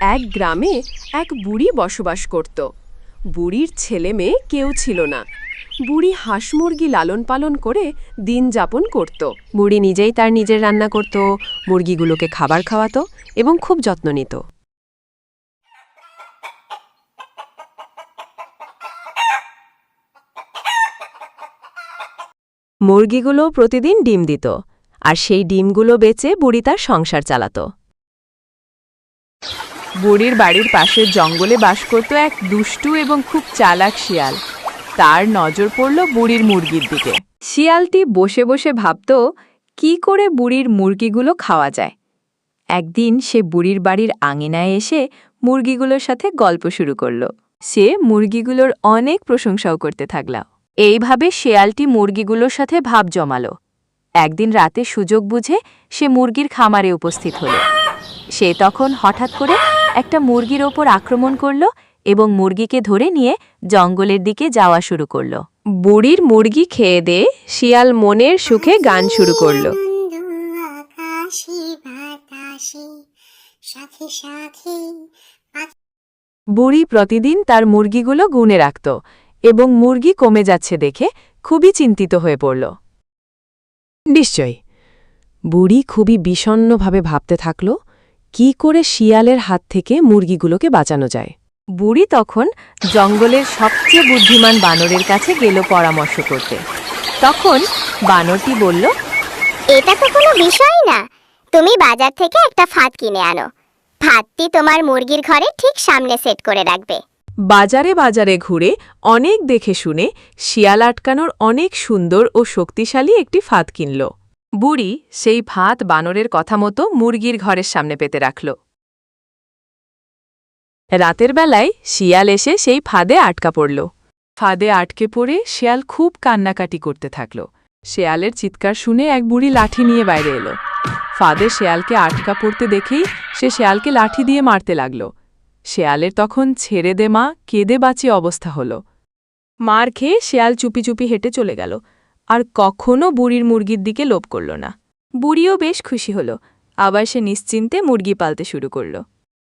এক গ্রামে এক বুড়ি বসবাস করত। বুড়ির ছেলে মেয়ে কেউ ছিল না। বুড়ি হাঁস মুরগি লালন পালন করে দিন যাপন করত। বুড়ি নিজেই তার নিজের রান্না করত, মুরগিগুলোকে খাবার খাওয়াতো এবং খুব যত্ন নিত। মুরগিগুলো প্রতিদিন ডিম দিত, আর সেই ডিমগুলো বেচে বুড়ি তার সংসার চালাতো। বুড়ির বাড়ির পাশের জঙ্গলে বাস করত এক দুষ্টু এবং খুব চালাক শিয়াল। তার নজর পড়ল বুড়ির মুরগির দিকে। শিয়ালটি বসে বসে ভাবত, কি করে বুড়ির মুরগিগুলো খাওয়া যায়? একদিন সে বুড়ির বাড়ির আঙিনায় এসে মুরগিগুলোর সাথে গল্প শুরু করল। সে মুরগিগুলোর অনেক প্রশংসাও করতে থাকল। এইভাবে শেয়ালটি মুরগিগুলোর সাথে ভাব জমালো। একদিন রাতে সুযোগ বুঝে সে মুরগির খামারে উপস্থিত হল। সে তখন হঠাৎ করে একটা মুরগির ওপর আক্রমণ করল এবং মুরগিকে ধরে নিয়ে জঙ্গলের দিকে যাওয়া শুরু করল। বুড়ির মুরগি খেয়ে দে, শিয়াল মনের সুখে গান শুরু করল। বুড়ি প্রতিদিন তার মুরগিগুলো গুনে রাখত এবং মুরগি কমে যাচ্ছে দেখে খুবই চিন্তিত হয়ে পড়ল। নিশ্চয়ই। বুড়ি খুবই বিষণ্নভাবে ভাবতে থাকল কি করে শিয়ালের হাত থেকে মুরগিগুলোকে বাঁচানো যায়? বুড়ি তখন জঙ্গলের সবচেয়ে বুদ্ধিমান বানরের কাছে গেল পরামর্শ করতে। তখন বানরটি বলল এটা তো কোনো বিষয় না। তুমি বাজার থেকে একটা ফাঁদ কিনে আনো। ফাঁদটি তোমার মুরগির ঘরে ঠিক সামনে সেট করে রাখবে। বাজারে বাজারে ঘুরে অনেক দেখে শুনে শিয়াল আটকানোর অনেক সুন্দর ও শক্তিশালী একটি ফাঁদ কিনল। বুড়ি সেই ফাঁদ বানরের কথা মতো মুরগির ঘরের সামনে পেতে রাখল। রাতের বেলায় শিয়াল এসে সেই ফাঁদে আটকা পড়ল। ফাঁদে আটকে পড়ে শিয়াল খুব কান্নাকাটি করতে থাকল। শেয়ালের চিৎকার শুনে এক বুড়ি লাঠি নিয়ে বাইরে এলো। ফাঁদে শেয়ালকে আটকা পড়তে দেখেই সে শেয়ালকে লাঠি দিয়ে মারতে লাগল। শেয়ালের তখন ছেড়ে দে মা, কেঁদে বাঁচি অবস্থা হল। মার খেয়ে শেয়াল চুপি চুপি হেঁটে চলে গেল। আর কখনও বুড়ির মুরগির দিকে লোভ করল না। বুড়িও বেশ খুশি হল। আবার সে নিশ্চিন্তে মুরগি পালতে শুরু করল।